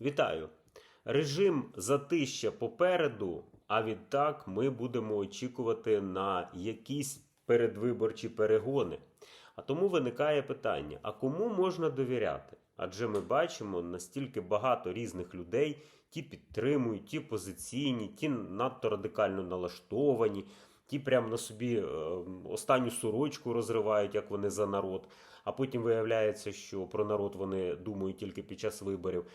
Вітаю! Режим затища попереду, а відтак ми будемо очікувати на якісь передвиборчі перегони. А тому виникає питання: а кому можна довіряти? Адже ми бачимо настільки багато різних людей, ті підтримують, ті позиційні, ті надто радикально налаштовані, ті прямо на собі е, останню сорочку розривають, як вони за народ. А потім виявляється, що про народ вони думають тільки під час виборів.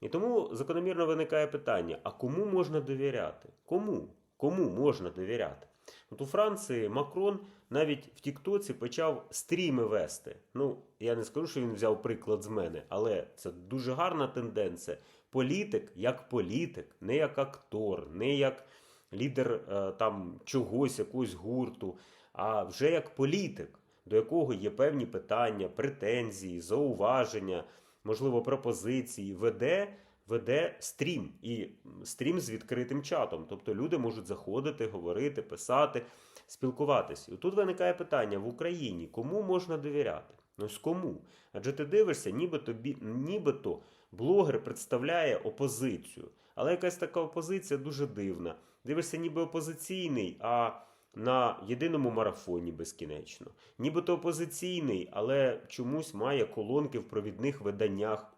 І тому закономірно виникає питання: а кому можна довіряти? Кому? Кому можна довіряти? От у Франції Макрон навіть в Тіктоці почав стріми вести. Ну, я не скажу, що він взяв приклад з мене, але це дуже гарна тенденція. Політик як політик, не як актор, не як лідер е, там чогось, якогось гурту, а вже як політик, до якого є певні питання, претензії, зауваження, можливо, пропозиції, веде. Веде стрім і стрім з відкритим чатом. Тобто люди можуть заходити, говорити, писати, спілкуватися. І тут виникає питання в Україні: кому можна довіряти? Ну з кому? Адже ти дивишся, нібито, нібито блогер представляє опозицію. Але якась така опозиція дуже дивна. Дивишся, ніби опозиційний, а на єдиному марафоні безкінечно. Нібито опозиційний, але чомусь має колонки в провідних виданнях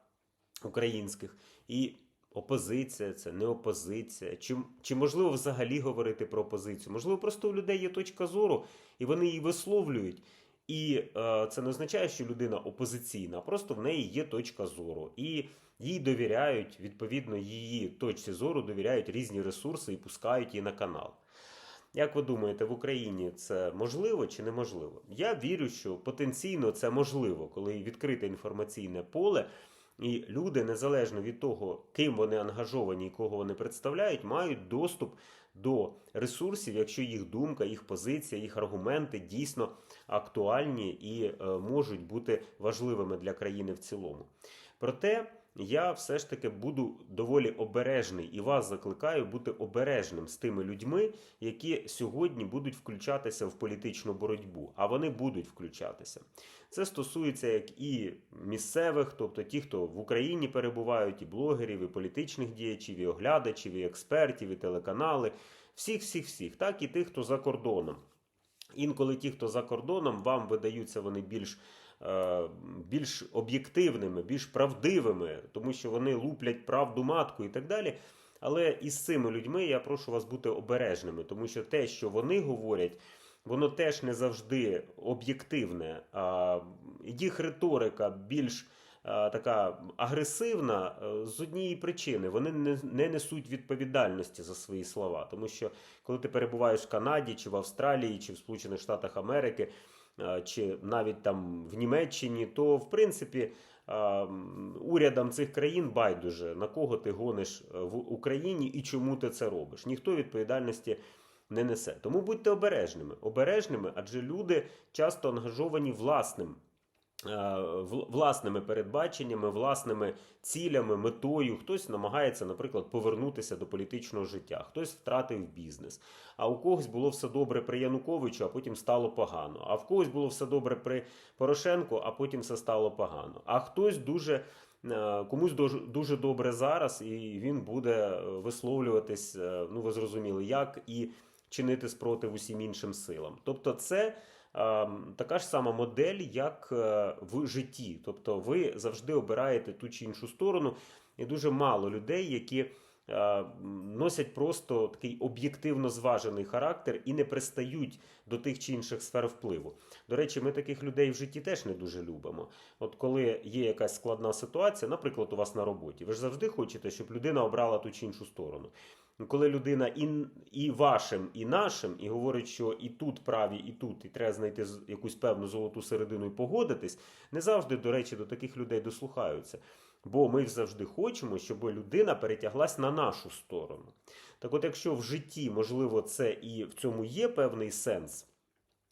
українських. І опозиція це не опозиція. Чи, чи можливо взагалі говорити про опозицію? Можливо, просто у людей є точка зору, і вони її висловлюють. І е, це не означає, що людина опозиційна, просто в неї є точка зору. І їй довіряють, відповідно, її точці зору довіряють різні ресурси і пускають її на канал. Як ви думаєте, в Україні це можливо чи неможливо? Я вірю, що потенційно це можливо, коли відкрите інформаційне поле, і люди, незалежно від того, ким вони ангажовані і кого вони представляють, мають доступ до ресурсів, якщо їх думка, їх позиція, їх аргументи дійсно актуальні і е, можуть бути важливими для країни в цілому. Проте я все ж таки буду доволі обережний і вас закликаю бути обережним з тими людьми, які сьогодні будуть включатися в політичну боротьбу, а вони будуть включатися. Це стосується як і місцевих, тобто ті, хто в Україні перебувають, і блогерів, і політичних діячів, і оглядачів, і експертів, і телеканали, всіх, всіх, всіх, так і тих, хто за кордоном. Інколи ті, хто за кордоном, вам видаються вони більш, більш об'єктивними, більш правдивими, тому що вони луплять правду матку і так далі. Але із цими людьми я прошу вас бути обережними, тому що те, що вони говорять, воно теж не завжди об'єктивне. Їх риторика більш така агресивна е, з однієї причини. Вони не, не несуть відповідальності за свої слова. Тому що коли ти перебуваєш в Канаді, чи в Австралії, чи в Сполучених Штатах Америки, чи навіть там в Німеччині, то в принципі. а, Урядам цих країн байдуже на кого ти гониш е, в Україні і чому ти це робиш. Ніхто відповідальності не несе. Тому будьте обережними. Обережними, адже люди часто ангажовані власним. Е, вл- Власними передбаченнями, власними цілями, метою. Хтось намагається, наприклад, повернутися до політичного життя, хтось втратив бізнес. А у когось було все добре при Януковичу, а потім стало погано. А в когось було все добре при Порошенку, а потім все стало погано. А хтось дуже. е, Комусь дуже, добре зараз, і він буде е, висловлюватись, ну ви зрозуміли, як і чинити спротив усім іншим силам. Тобто, це така ж сама модель, як е, в житті. Тобто, ви завжди обираєте ту чи іншу сторону, і дуже мало людей, які носять просто такий об'єктивно зважений характер і не пристають до тих чи інших сфер впливу. До речі, ми таких людей в житті теж не дуже любимо. От коли є якась складна ситуація, наприклад, у вас на роботі, ви ж завжди хочете, щоб людина обрала ту чи іншу сторону. Ну, Коли людина і, і вашим, і нашим, і говорить, що і тут праві, і тут, і треба знайти якусь певну золоту середину і погодитись, не завжди, до речі, до таких людей дослухаються. Бо ми завжди хочемо, щоб людина перетяглась на нашу сторону. Так от, якщо в житті, можливо, це і в цьому є певний сенс,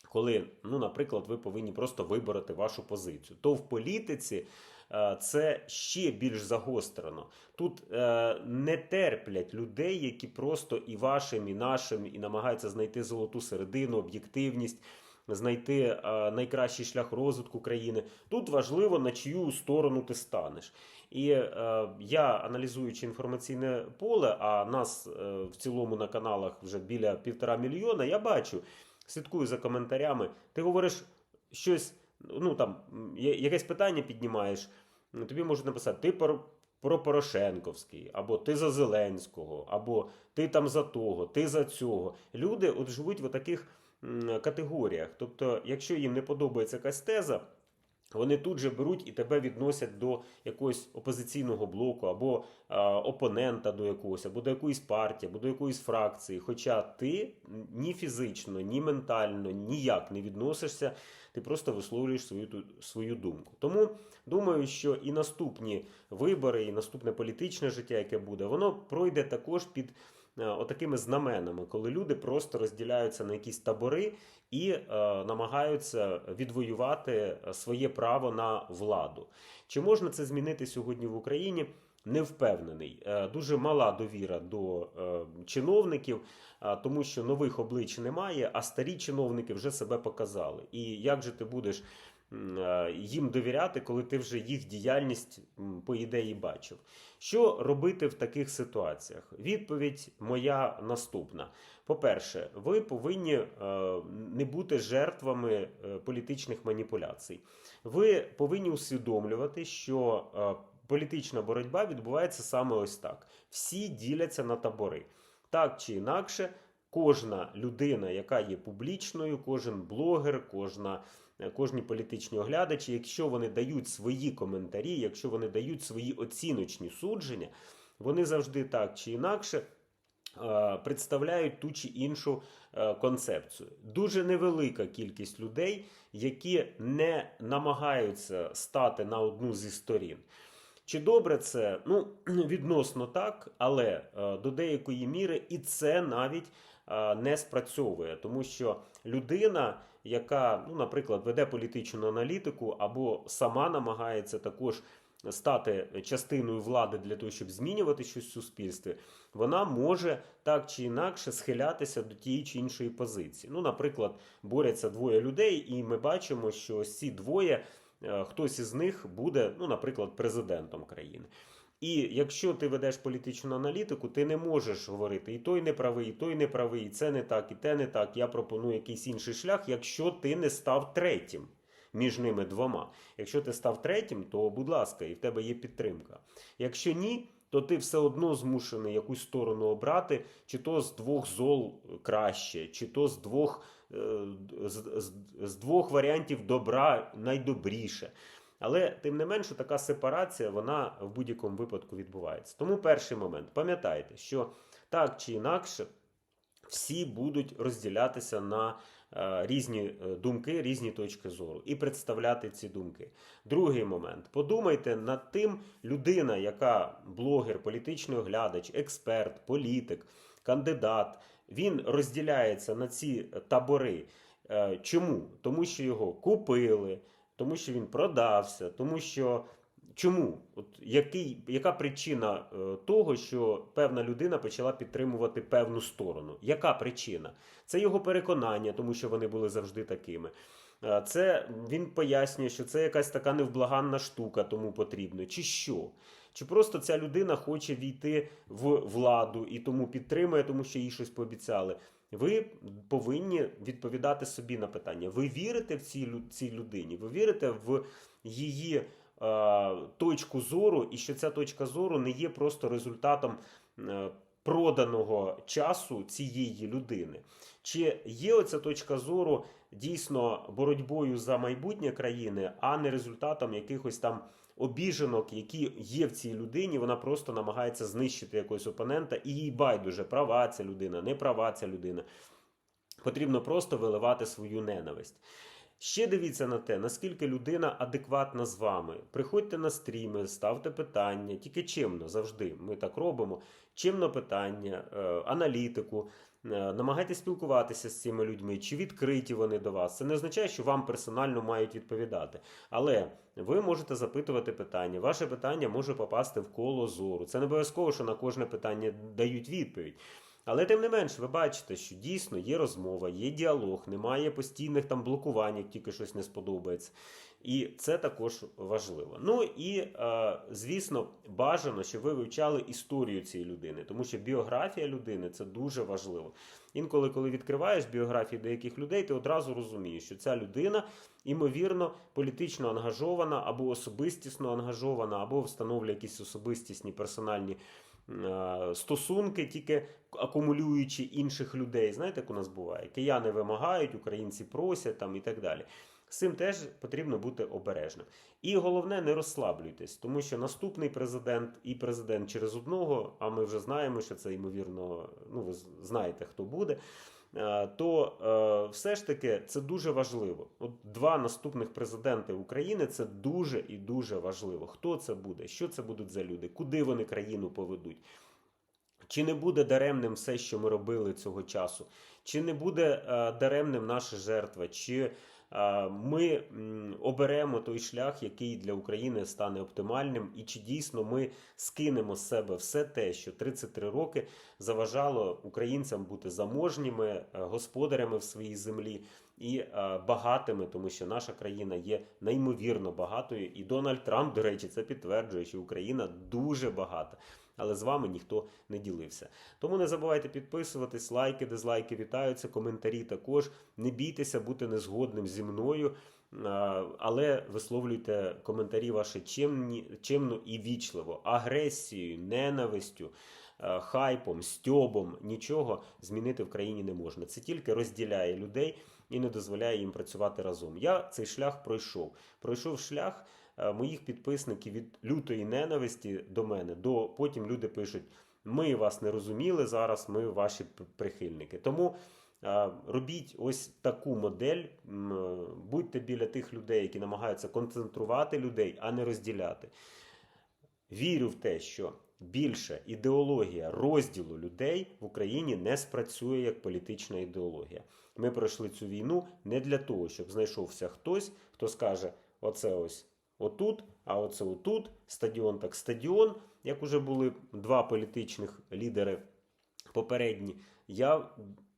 коли, ну, наприклад, ви повинні просто вибороти вашу позицію, то в політиці е, це ще більш загострено. Тут е, не терплять людей, які просто і вашим, і нашим, і намагаються знайти золоту середину, об'єктивність. Знайти е, найкращий шлях розвитку країни. Тут важливо, на чию сторону ти станеш. І е, я, аналізуючи інформаційне поле, а нас е, в цілому на каналах вже біля півтора мільйона, я бачу, слідкую за коментарями. Ти говориш щось, ну там якесь питання піднімаєш, тобі можуть написати, ти про, про Порошенковський, або ти за Зеленського, або ти там за того, ти за цього. Люди от живуть в таких категоріях. Тобто, якщо їм не подобається якась теза, вони тут же беруть і тебе відносять до якогось опозиційного блоку, або а, опонента до якогось, або до якоїсь партії, або до якоїсь фракції. Хоча ти ні фізично, ні ментально ніяк не відносишся, ти просто висловлюєш свою, свою думку. Тому думаю, що і наступні вибори, і наступне політичне життя, яке буде, воно пройде також під отакими знаменами, коли люди просто розділяються на якісь табори і е, намагаються відвоювати е, своє право на владу. Чи можна це змінити сьогодні в Україні? Не впевнений. Е, Дуже мала довіра до е, чиновників, тому що нових облич немає, а старі чиновники вже себе показали. І як же ти будеш е, їм довіряти, коли ти вже їх діяльність по ідеї бачив? Що робити в таких ситуаціях? Відповідь моя наступна. По-перше, ви повинні е, не бути жертвами е, політичних маніпуляцій. Ви повинні усвідомлювати, що е, політична боротьба відбувається саме ось так: всі діляться на табори. Так чи інакше, кожна людина, яка є публічною, кожен блогер, кожна. Е, Кожні політичні оглядачі, якщо вони дають свої коментарі, якщо вони дають свої оціночні судження, вони завжди так чи інакше е, представляють ту чи іншу е, концепцію. Дуже невелика кількість людей, які не намагаються стати на одну зі сторін. Чи добре це? Ну, відносно так, але до деякої міри і це навіть не спрацьовує, тому що людина, яка, ну, наприклад, веде політичну аналітику або сама намагається також стати частиною влади для того, щоб змінювати щось в суспільстві, вона може так чи інакше схилятися до тієї чи іншої позиції. Ну, наприклад, борються двоє людей, і ми бачимо, що ці двоє, е, хтось із них буде, ну, наприклад, президентом країни. І якщо ти ведеш політичну аналітику, ти не можеш говорити і той не правий, і той не правий, і це не так, і те не так. Я пропоную якийсь інший шлях, якщо ти не став третім між ними двома. Якщо ти став третім, то будь ласка, і в тебе є підтримка. Якщо ні, то ти все одно змушений якусь сторону обрати, чи то з двох зол краще, чи то з двох, е, з, з, з двох варіантів добра найдобріше. Але тим не менше, така сепарація вона в будь-якому випадку відбувається. Тому перший момент. Пам'ятайте, що так чи інакше всі будуть розділятися на е, різні е, думки, різні точки зору і представляти ці думки. Другий момент. Подумайте над тим, людина, яка блогер, політичний оглядач, експерт, політик, кандидат, він розділяється на ці табори. Е, Чому? Тому що його купили, тому що він продався, тому що. Чому? От який, яка причина е, того, що певна людина почала підтримувати певну сторону? Яка причина? Це його переконання, тому що вони були завжди такими. Е, Це він пояснює, що це якась така невблаганна штука, тому потрібно. Чи що? Чи просто ця людина хоче війти в владу і тому підтримує, тому що їй щось пообіцяли? Ви повинні відповідати собі на питання. Ви вірите в цій, цій людині? Ви вірите в її е, точку зору, і що ця точка зору не є просто результатом е, проданого часу цієї людини. Чи є оця точка зору дійсно боротьбою за майбутнє країни, а не результатом якихось там обіженок, які є в цій людині, вона просто намагається знищити якогось опонента, і їй байдуже права ця людина, не права ця людина. Потрібно просто виливати свою ненависть. Ще дивіться на те, наскільки людина адекватна з вами. Приходьте на стріми, ставте питання, тільки чимно завжди. Ми так робимо. Чимно питання, е, аналітику. Е, Намагайтесь спілкуватися з цими людьми, чи відкриті вони до вас. Це не означає, що вам персонально мають відповідати. Але ви можете запитувати питання. Ваше питання може попасти в коло зору. Це не обов'язково, що на кожне питання дають відповідь. Але тим не менш, ви бачите, що дійсно є розмова, є діалог, немає постійних там блокувань, як тільки щось не сподобається. І це також важливо. Ну і е, звісно, бажано, щоб ви вивчали історію цієї людини, тому що біографія людини це дуже важливо. Інколи, коли відкриваєш біографії деяких людей, ти одразу розумієш, що ця людина імовірно політично ангажована або особистісно ангажована, або встановлює якісь особистісні персональні е, стосунки, тільки акумулюючи інших людей. Знаєте, як у нас буває? Кияни вимагають, українці просять там і так далі. З цим теж потрібно бути обережним. І головне, не розслаблюйтесь, тому що наступний президент і президент через одного, а ми вже знаємо, що це ймовірно, ну ви знаєте, хто буде. е, То е, все ж таки це дуже важливо. От два наступних президенти України це дуже і дуже важливо. Хто це буде? Що це будуть за люди? Куди вони країну поведуть? Чи не буде даремним все, що ми робили цього часу? Чи не буде е, даремним наша жертва? Чи ми оберемо той шлях, який для України стане оптимальним? І чи дійсно ми скинемо з себе все те, що 33 роки заважало українцям бути заможніми, е, господарями в своїй землі і е, багатими, тому що наша країна є неймовірно багатою, і Дональд Трамп, до речі, це підтверджує, що Україна дуже багата. Але з вами ніхто не ділився. Тому не забувайте підписуватись, лайки, дизлайки вітаються, коментарі також. Не бійтеся бути незгодним зі мною, але висловлюйте коментарі ваші чемні, чемно і вічливо, агресією, ненавистю, хайпом, стьобом. Нічого змінити в країні не можна. Це тільки розділяє людей і не дозволяє їм працювати разом. Я цей шлях пройшов. Пройшов шлях моїх підписників від лютої ненависті до мене. До потім люди пишуть: ми вас не розуміли зараз, ми ваші прихильники. Тому е, робіть ось таку модель. е, Будьте біля тих людей, які намагаються концентрувати людей, а не розділяти. Вірю в те, що більше ідеологія розділу людей в Україні не спрацює як політична ідеологія. Ми пройшли цю війну не для того, щоб знайшовся хтось, хто скаже: оце ось отут, а оце отут, стадіон так стадіон, як уже були два політичних лідери попередні. Я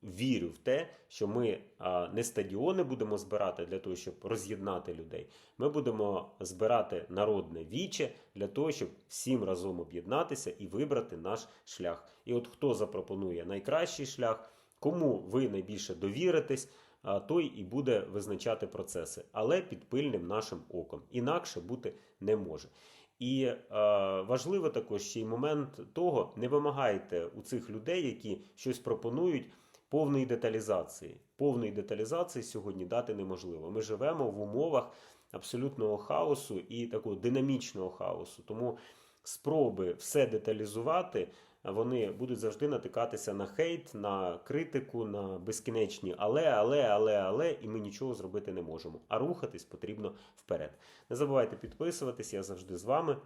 вірю в те, що ми не стадіони будемо збирати для того, щоб роз'єднати людей. Ми будемо збирати народне віче для того, щоб всім разом об'єднатися і вибрати наш шлях. І от хто запропонує найкращий шлях, кому ви найбільше довіритесь, той і буде визначати процеси, але під пильним нашим оком. Інакше бути не може. І е, важливо також ще й момент того, не вимагайте у цих людей, які щось пропонують, повної деталізації. Повної деталізації сьогодні дати неможливо. Ми живемо в умовах абсолютного хаосу і такого динамічного хаосу. Тому спроби все деталізувати. Вони будуть завжди натикатися на хейт, на критику, на безкінечні але, але, але, але, і ми нічого зробити не можемо. А рухатись потрібно вперед. Не забувайте підписуватись, я завжди з вами.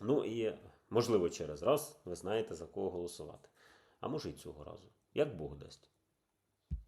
Ну і можливо через раз ви знаєте за кого голосувати. А може і цього разу, як Бог дасть.